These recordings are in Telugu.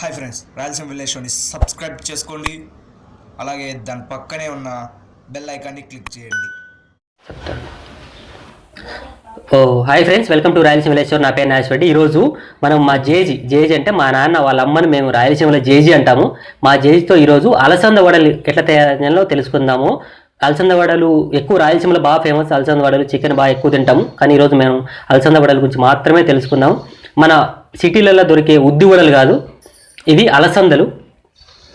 హాయ్ ఫ్రెండ్స్ రాయలసీమ విలేజ్ షోని సబ్స్క్రైబ్ చేసుకోండి. అలాగే దాని పక్కనే ఉన్న బెల్ ఐకాన్ని క్లిక్ చేయండి. ఓ hi friends welcome to Rayalaseema village నా పేరు నాగేశ్వరెడ్డి ఈరోజు మనం మా జేజీ జేజీ అంటే మా నాన్న వాళ్ళ అమ్మని మేము రాయలసీమలో జేజీ అంటాము. మా జేజీతో ఈరోజు అలసంద వడలు ఎట్లా తయారు చేయాలో తెలుసుకుందాము. అలసంద వడలు ఎక్కువ రాయలసీమలో బాగా ఫేమస్ అలసంద వడలు చికెన్ బాగా ఎక్కువ తింటాము. కానీ ఈరోజు మేము అలసంద వడల గురించి మాత్రమే తెలుసుకుందాం. మన సిటీలలో దొరికే ఉద్ది వడలు కాదు. ఇవి అలసందలు.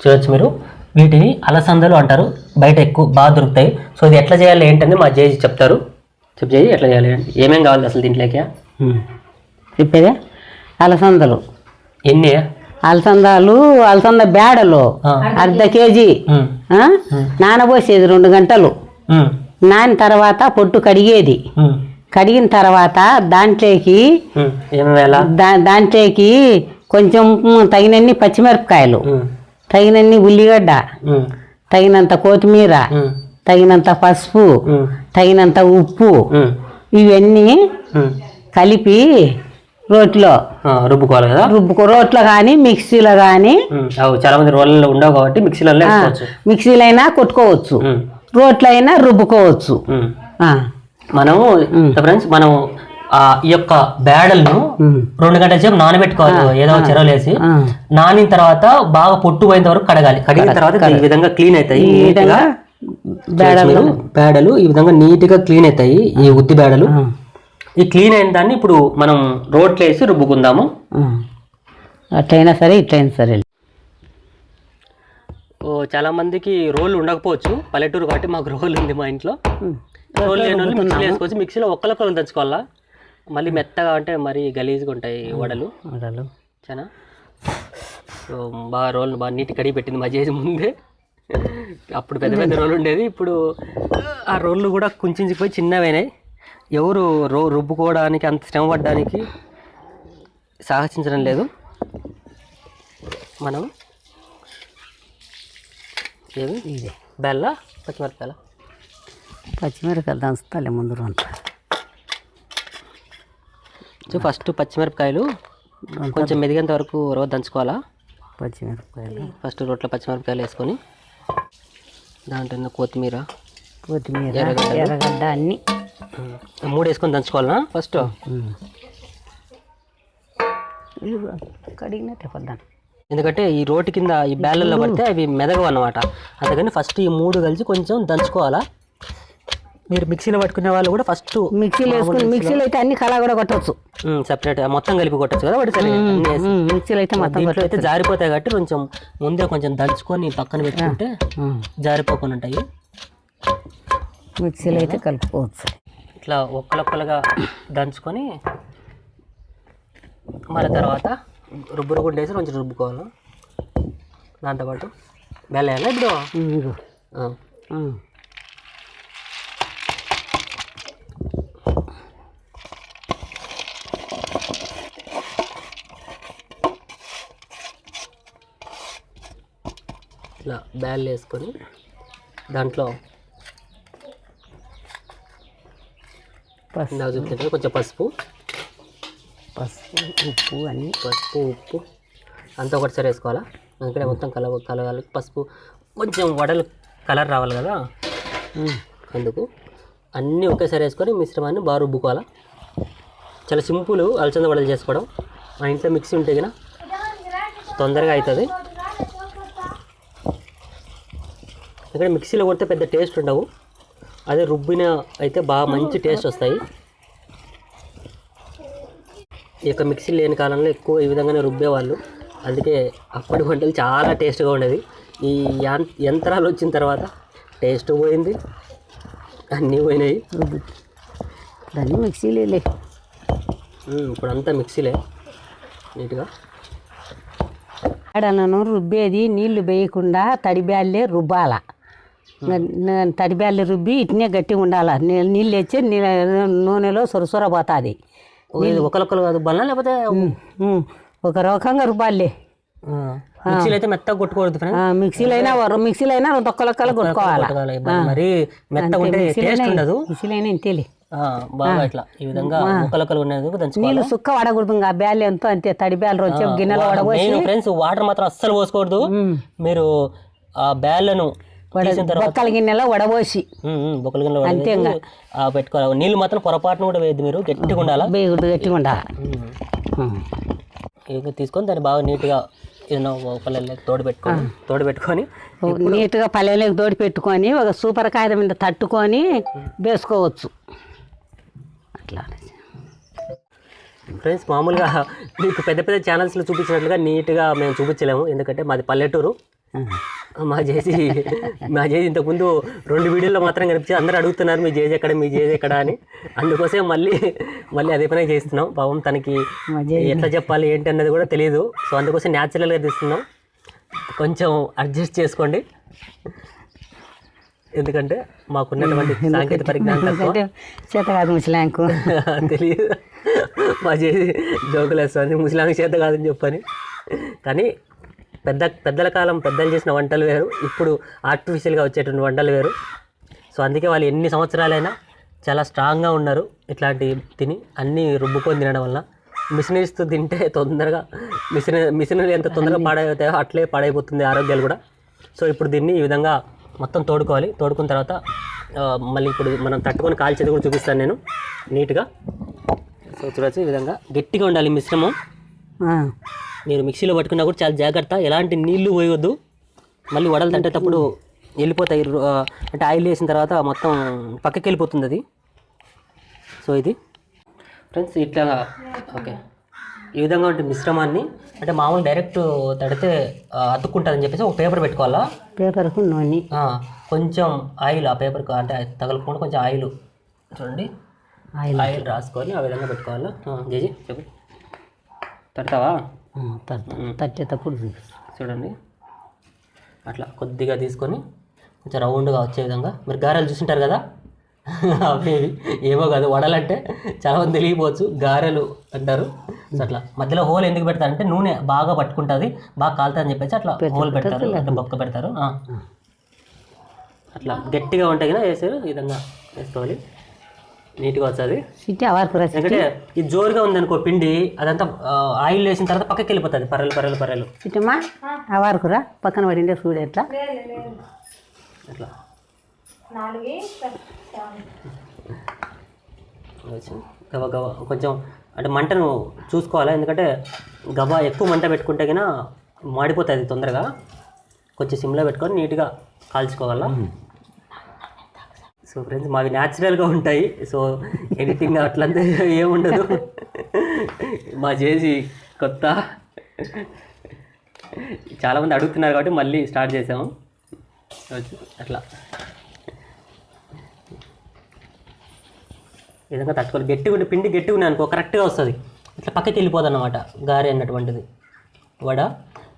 చూడొచ్చు మీరు. వీటిని అలసందలు అంటారు. బయట ఎక్కువ బాగా దొరుకుతాయి. సో ఇది ఎట్లా చేయాలి ఏంటని మా జేజీ చెప్తారు. చెప్పు జేజీ ఎట్లా చేయాలి ఏమేం కావాలి అసలు దీంట్లోకి? చెప్పేదే? అలసందలు. ఎన్ని? అలసందాలు అలసంద బేడలు. అర్ధ కేజీ? నానబోసేది రెండు గంటలు. నాని తర్వాత పొట్టు కడిగేది. కడిగిన తర్వాత దాంట్లోకి. ఏమేమి దాంట్లోకి కొంచెం తగినన్ని పచ్చిమిరపకాయలు తగినన్ని ఉల్లిగడ్డ తగినంత కొత్తిమీర తగినంత పసుపు తగినంత ఉప్పు ఇవన్నీ. కలిపి రోట్లో రుబ్బుకోవాలి కదా? రుబ్బుకో రోట్లో కానీ మిక్సీలో కానీ చాలా మంది రోళ్ళలో ఉండవు కాబట్టి మిక్సీలో మిక్సీలో అయినా కొట్టుకోవచ్చు. రోట్లో అయినా రుబ్బుకోవచ్చు. మనము ఫ్రెండ్స్ మనం ఈ యొక్క బేడలను రెండు గంటల సేపు నానబెట్టుకోవాలి. ఏదో ఒక చెరవలు వేసి ఆ. నానిన తర్వాత బాగా పొట్టు పోయిన వరకు కడగాలి. కడిగిన తర్వాత ఈ విధంగా క్లీన్ అవుతాయి. బేడలు బేడలు ఈ విధంగా నీట్గా క్లీన్ అవుతాయి ఈ ఉద్ది బేడలు ఈ క్లీన్ అయిన దాన్ని ఇప్పుడు మనం రోట్లో వేసి రుబ్బుకుందాము. అట్లయినా సరే ఇట్లయినా సరే. ఓ చాలా మందికి రోల్ ఉండకపోవచ్చు. పల్లెటూరు కాబట్టి మాకు రోల్ ఉంది మా ఇంట్లో. రోల్ లేని వాళ్ళు మిక్సీలో వేసుకోవచ్చు మిక్సీలో ఒక్కలొక్కలు తెచ్చుకోవాలా? మళ్ళీ మెత్తగా అంటే మరీ గలీజ్గా ఉంటాయి వడలు. వడలు. చాలా సో బాగా రోల్ బాగా నీట్ కడిగి పెట్టింది మా చేసి ముందే. అప్పుడు పెద్ద పెద్ద రోలు ఉండేది. ఇప్పుడు ఆ రోళ్ళు కూడా కుంచుకుపోయి చిన్నవైనాయి. ఎవరు రో రుబ్బుకోవడానికి అంత శ్రమ పడడానికి సాహసించడం లేదు. మనం ఏమి ఇది. బెల్ల? పచ్చిమిరపకాయల? పచ్చిమిరపకాయలు దంచుతాలే ముందు రొంత సో ఫస్ట్ పచ్చిమిరపకాయలు కొంచెం మెదిగేంత వరకు రోజు దంచుకోవాలా? పచ్చిమిరపకాయలు. ఫస్ట్ రోట్లో పచ్చిమిరపకాయలు వేసుకొని దాంట్లో కొత్తిమీర కొత్తిమీర. ఎర్రగడ్డ అన్ని. మూడు వేసుకొని దంచుకోవాలనా ఫస్ట్? కడిగినట్టే ఎందుకంటే ఈ రోటి కింద ఈ బ్యాలల్లో పడితే అవి మెదగవు అన్నమాట అందుకని ఫస్ట్ ఈ మూడు కలిసి కొంచెం దంచుకోవాలా? మీరు మిక్సీలో పట్టుకునే వాళ్ళు కూడా ఫస్ట్ మిక్సీలో వేసుకుని మిక్సీలో. అయితే అన్ని కళ కూడా కొట్టవచ్చు సపరేట్ మొత్తం కలిపి కొట్టచ్చు కదా వాటి మిక్సీలో అయితే మొత్తం అయితే జారిపోతాయి కాబట్టి కొంచెం ముందే కొంచెం దంచుకొని పక్కన పెట్టుకుంటే. జారిపోకుండా ఉంటాయి. మిక్సీలో అయితే కలుపుకోవచ్చు. ఇట్లా ఒక్కలొక్కలుగా దంచుకొని మళ్ళీ తర్వాత రుబ్బు రుబ్బు వేసి కొంచెం రుబ్బుకోవాలి. దాంతోపాటు బెల్ల ఇప్పుడు ఇట్లా బ్యాల్ వేసుకొని దాంట్లో చూపించినట్టు కొంచెం పసుపు. పసుపు ఉప్పు అన్ని పసుపు ఉప్పు. అంతా ఒకటిసారి వేసుకోవాలా? అందుకనే మొత్తం కల కలగాలి పసుపు కొంచెం వడలు కలర్ రావాలి కదా. అందుకు అన్నీ ఒకేసారి వేసుకొని మిశ్రమాన్ని బాగా రుబ్బుకోవాలా? చాలా సింపుల్ అలసంద వడలు చేసుకోవడం. మా ఇంట్లో మిక్సీ ఉంటే కదా తొందరగా అవుతుంది. ఇక్కడ మిక్సీలో కొడితే పెద్ద టేస్ట్ ఉండవు. అదే రుబ్బిన అయితే బాగా మంచి టేస్ట్ వస్తాయి. ఈ యొక్క మిక్సీ లేని కాలంలో ఎక్కువ ఈ విధంగానే రుబ్బేవాళ్ళు. అందుకే అప్పటి వంటలు చాలా టేస్ట్గా ఉండేది ఈ యంత్రాలు వచ్చిన తర్వాత టేస్ట్ పోయింది. అన్నీ పోయినాయి. రుబ్బు. దాన్ని మిక్సీలో లే ఉమ్, ఇప్పుడు అంతా మిక్సీలే. నీట్గా. ఆడనను రుబ్బేది నీళ్ళు వేయకుండా తడిబ్యాళ్ళే రుబ్బాల. తడిబ్యాళ్ళు రుబ్బి ఇట్నే గట్టిగా ఉండాల. నీళ్ళు నీ- నూనెలో సొరసొర పోతుంది. ఒకరొకరు కాదు బల్ల లేకపోతే ఒక రకంగా రుబ్బాలే. ఆ, మిక్సీలో అయితే మెత్తగా కొట్టుకోవద్దు ఆ, మిక్సీలో అయినా మిక్సీలో అయినా తొక్కలొక్కలు కొట్టుకోవాలా. మరి మెత్తగా ఉంటే టేస్ట్ ఉండదు. మిక్సీలో అయినా ఇంతేలే. ఆ, బాగా ఇట్లా ఈ విధంగా ముక్కలకలు ఉన్నది దంచుకోవాలి? నీళ్ళు సుక్క వడకూడదు ఇంకా బ్యాల్ ఎంతో అంతే తడి బ్యాల్ రోజు గిన్నెలో వడబోసి. ఫ్రెండ్స్ వాటర్ మాత్రం అస్సలు పోసుకోవద్దు మీరు ఆ బ్యాళ్ళను తర్వాత బొక్కల గిన్నెలో వడబోసి. బొక్కల గిన్నెలో ఆ, పెట్టుకోవాలి. నీళ్ళు మాత్రం పొరపాటున కూడా వేయద్దు మీరు గట్టిగా ఉండాలా? గట్టిగా ఉండాలి? తీసుకొని దాన్ని బాగా నీట్గా ఒకళ్ళ తోడు పెట్టుకొని తోడు పెట్టుకొని నీట్గా పల్లెలకు తోడి పెట్టుకొని ఒక సూపర్ కాగితం మీద తట్టుకొని వేసుకోవచ్చు. అట్లా ఫ్రెండ్స్ మామూలుగా మీకు పెద్ద పెద్ద ఛానల్స్లో చూపించినట్లుగా నీట్గా మేము చూపించలేము. ఎందుకంటే మాది పల్లెటూరు. మా చేసి మా చేసి ఇంతకుముందు రెండు వీడియోల్లో మాత్రం కనిపించి అందరూ అడుగుతున్నారు మీ జేజ్ ఎక్కడ మీ జేజ్ ఎక్కడ అని. అందుకోసం మళ్ళీ మళ్ళీ అదే పనే చేస్తున్నాం. పాపం తనకి ఎట్లా చెప్పాలి ఏంటి అన్నది కూడా తెలియదు సో అందుకోసం న్యాచురల్గా తీస్తున్నాం. కొంచెం అడ్జస్ట్ చేసుకోండి. ఎందుకంటే మాకున్నటువంటి సాంకేతిక పరిజ్ఞానం చేత కాదు ముసలాంకు. తెలియదు మా చేసి జోకులు వేస్తుంది. ముస్లాం చేత కాదని చెప్పని. కానీ పెద్ద పెద్దల కాలం పెద్దలు చేసిన వంటలు వేరు ఇప్పుడు ఆర్టిఫిషియల్గా వచ్చేటువంటి వంటలు వేరు. సో అందుకే వాళ్ళు ఎన్ని సంవత్సరాలైనా చాలా స్ట్రాంగ్గా ఉన్నారు ఇట్లాంటి తిని అన్నీ రుబ్బుకొని తినడం వల్ల. మిషనరీస్తో తింటే తొందరగా మిషన్ మిషనరీ ఎంత తొందరగా పాడైపోతాయో అట్లే పాడైపోతుంది ఆరోగ్యాలు కూడా. సో ఇప్పుడు దీన్ని ఈ విధంగా మొత్తం తోడుకోవాలి. తోడుకున్న తర్వాత మళ్ళీ ఇప్పుడు మనం తట్టుకొని కాల్చేది కూడా చూపిస్తాను నేను నీట్గా. సో చూడొచ్చు ఈ విధంగా గట్టిగా ఉండాలి మిశ్రమం. మీరు మిక్సీలో పట్టుకున్నా కూడా చాలా జాగ్రత్త. ఎలాంటి నీళ్ళు పోయొద్దు. మళ్ళీ వడలు తట్టేటప్పుడు వెళ్ళిపోతాయి. అంటే ఆయిల్ వేసిన తర్వాత మొత్తం పక్కకి వెళ్ళిపోతుంది అది. సో ఇది. ఫ్రెండ్స్ ఇట్లా ఓకే. ఈ విధంగా ఉంటే మిశ్రమాన్ని. అంటే మామూలు డైరెక్ట్ తడితే అతుక్కుంటుందని చెప్పేసి ఒక పేపర్ పెట్టుకోవాలా? పేపర్కు నూనె. కొంచెం ఆయిల్ ఆ పేపర్కి అంటే తగలకుండా కొంచెం ఆయిల్. చూడండి. ఆయిల్. ఆయిల్ రాసుకొని ఆ విధంగా పెట్టుకోవాలా? జేజీ చెప్పు. తడతావా? తట్టేటప్పుడు. చూడండి. అట్లా కొద్దిగా తీసుకొని కొంచెం రౌండ్గా వచ్చే విధంగా. మీరు గారెలు చూసింటారు కదా? అవి ఏమో కాదు వడలంటే చాలా మంది తెలియపోవచ్చు గారెలు అంటారు. అట్లా. మధ్యలో హోల్ ఎందుకు పెడతారంటే నూనె బాగా పట్టుకుంటుంది బాగా కాలుతుంది అని చెప్పేసి అట్లా హోల్ పెడతారు. అంటే బొక్క పెడతారు. అట్లా గట్టిగా ఉంటాయి కదా వేసారు ఈ విధంగా వేసుకోవాలి. నీట్గా వస్తుంది సిట్టి అవార్పు రసి ఎందుకంటే ఇది జోరుగా ఉందనుకో పిండి అదంతా ఆయిల్ వేసిన తర్వాత పక్కకి వెళ్ళిపోతుంది. పర్రెలు పర్రెలు పర్రెలు. సిట్టమ్మా అవార్కురా పక్కన పడిందే చూడు ఎట్లా. వచ్చి గవ గవ కొంచెం అంటే మంటను చూసుకోవాలి? ఎందుకంటే గవ ఎక్కువ మంట పెట్టుకుంటే కన్నా మాడిపోతుంది తొందరగా. కొంచెం సిమ్లో పెట్టుకొని నీట్గా కాల్చుకోవాలా? సో ఫ్రెండ్స్ మావి న్యాచురల్గా ఉంటాయి. సో ఎడిటింగ్ అట్లంతా ఏముండదు. మా చేసి కొత్త. చాలామంది అడుగుతున్నారు కాబట్టి మళ్ళీ స్టార్ట్ చేసాము అట్లా. విధంగా తట్టుకోవాలి. గట్టిగా పిండి గట్టిగా ఉన్నాయి అనుకో కరెక్ట్గా వస్తుంది. ఇట్లా పక్కకి వెళ్ళిపోదు అనమాట గారె అన్నటువంటిది. వడ?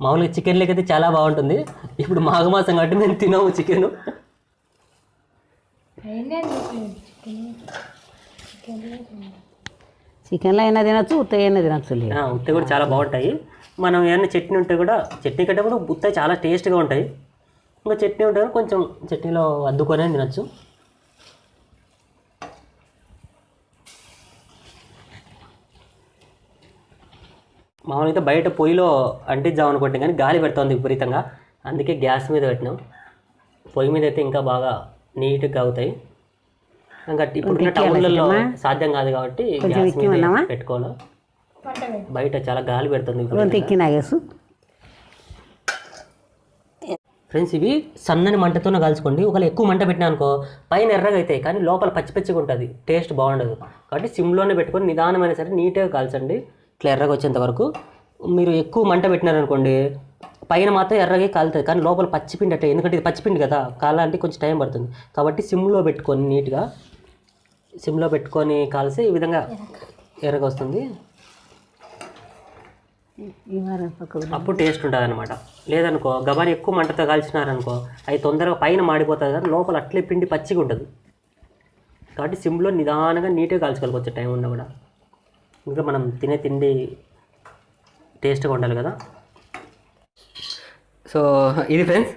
మామూలుగా చికెన్ అయితే చాలా బాగుంటుంది. ఇప్పుడు మాఘమాసం కాబట్టి మేము తినాము చికెను చికెన్లో అయినా తినచ్చు ఉత్తగా అయినా తినచ్చు లేదు ఉత్త కూడా చాలా బాగుంటాయి. మనం ఏమైనా చట్నీ ఉంటే కూడా చట్నీ కంటే కూడా ఉత్త చాలా టేస్ట్గా ఉంటాయి. ఇంకా చట్నీ ఉంటే కొంచెం చట్నీలో అద్దుకొని తినచ్చు. మామూలుగా అయితే బయట పొయ్యిలో అంటిద్దాం అనుకుంటే కానీ గాలి పెడుతుంది విపరీతంగా. అందుకే గ్యాస్ మీద పెట్టినాం. పొయ్యి మీద అయితే ఇంకా బాగా నీట్గా అవుతాయి. ఇంకా ఇప్పుడున్న టౌన్లలో సాధ్యం కాదు కాబట్టి గ్యాస్ మీద పెట్టుకోవాలి? బయట చాలా గాలి పెడుతుంది ఇప్పుడు. ఫ్రెండ్స్ ఇవి సన్నని మంటతోనే కాల్చుకోండి. ఒకవేళ ఎక్కువ మంట పెట్టినా అనుకో పైన ఎర్రగా అవుతాయి కానీ లోపల పచ్చి పచ్చిగా ఉంటుంది. టేస్ట్ బాగుండదు. కాబట్టి సిమ్లోనే పెట్టుకొని నిదానమైన సరే నీట్గా కాల్చండి. ఇట్లా ఎర్రగా వచ్చేంత వరకు. మీరు ఎక్కువ మంట పెట్టినారనుకోండి పైన మాత్రం ఎర్రగా కాలుతుంది. కానీ లోపల పచ్చిపిండి అట్టే ఎందుకంటే ఇది పచ్చిపిండి కదా కాలాలంటే కొంచెం టైం పడుతుంది. కాబట్టి సిమ్లో పెట్టుకొని నీట్గా సిమ్లో పెట్టుకొని కాల్సి ఈ విధంగా ఎర్రగా వస్తుంది. అప్పుడు టేస్ట్ ఉంటుంది అనమాట లేదనుకో గబాని ఎక్కువ మంటతో కాల్చినారనుకో అవి తొందరగా పైన మాడిపోతుంది కానీ లోపల అట్లే పిండి పచ్చిగా ఉంటుంది. కాబట్టి సిమ్లో నిదానంగా నీట్గా కాల్చుకోవాలి కొంచెం టైం ఉన్నా కూడా. ఇంకా మనం తినే తిండి టేస్ట్గా ఉండాలి కదా. సో ఇది ఫ్రెండ్స్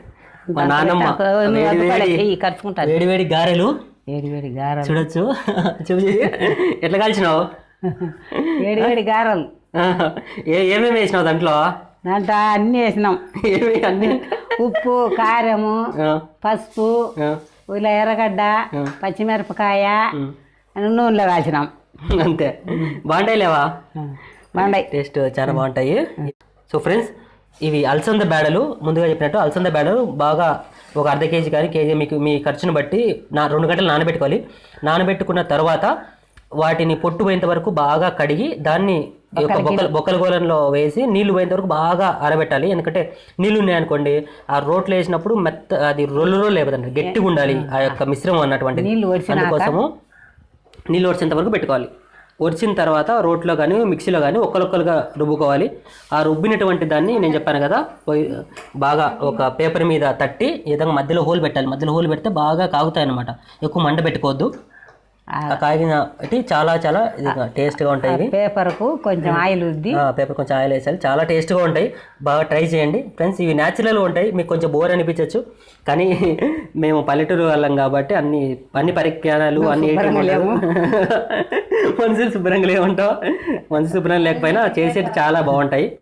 మా నాన్నమ్మ. వేడి వేడి వేడి గారెలు. వేడి వేడి గారెలు. చూడొచ్చు. చూసి ఎట్లా కాల్చినావు? వేడి వేడి గారెలు. ఏమేమి వేసినావు దాంట్లో? దాంట్లో అన్నీ వేసినాం. ఏమి అన్ని? ఉప్పు కారము పసుపు ఇలా ఎర్రగడ్డ పచ్చిమిరపకాయ నూనెలో కాల్చినాం. అంతే. బాగుంటాయి లేవా? బండయి టేస్ట్ చాలా బాగుంటాయి. సో ఫ్రెండ్స్ ఇవి అలసంద బేడలు ముందుగా చెప్పినట్టు అలసంద బేడలు బాగా ఒక అర్ధ కేజీ కానీ కేజీ మీకు మీ ఖర్చును బట్టి నా రెండు గంటలు నానబెట్టుకోవాలి. నానబెట్టుకున్న తర్వాత వాటిని పొట్టు పోయేంత వరకు బాగా కడిగి దాన్ని యొక్క బొక్కల బొక్కల గోళంలో వేసి నీళ్ళు పోయేంత వరకు బాగా ఆరబెట్టాలి. ఎందుకంటే నీళ్ళు ఉన్నాయనుకోండి ఆ రోట్లో వేసినప్పుడు మెత్త అది రొల్లు రోలు లేకపోతే గట్టిగా ఉండాలి ఆ యొక్క మిశ్రమం ఒడిసినాక? అందుకోసము నీళ్ళు ఒడిచేంత వరకు పెట్టుకోవాలి. ఒరిచిన తర్వాత రోట్లో కానీ మిక్సీలో కానీ ఒక్కరొక్కరుగా రుబ్బుకోవాలి. ఆ రుబ్బినటువంటి దాన్ని నేను చెప్పాను కదా పోయి బాగా ఒక పేపర్ మీద తట్టి ఈ విధంగా మధ్యలో హోల్ పెట్టాలి. మధ్యలో హోల్ పెడితే బాగా కాగుతాయి అనమాట ఎక్కువ మంట పెట్టుకోవద్దు. కాగిన చాలా చాలా టేస్ట్గా ఉంటాయి ఇవి. పేపర్కు కొంచెం ఆయిల్ ఉద్ది. ఆ, పేపర్ కొంచెం ఆయిల్ వేసాలి చాలా టేస్ట్గా ఉంటాయి. బాగా ట్రై చేయండి. ఫ్రెండ్స్ ఇవి న్యాచురల్గా ఉంటాయి. మీకు కొంచెం బోర్ అనిపించవచ్చు కానీ మేము పల్లెటూరు వాళ్ళం కాబట్టి అన్ని అన్ని పరిజ్ఞానాలు అన్ని మనుషులు శుభ్రంగా లేవుంటాం మనుషులు శుభ్రంగా లేకపోయినా చేసేది చాలా బాగుంటాయి.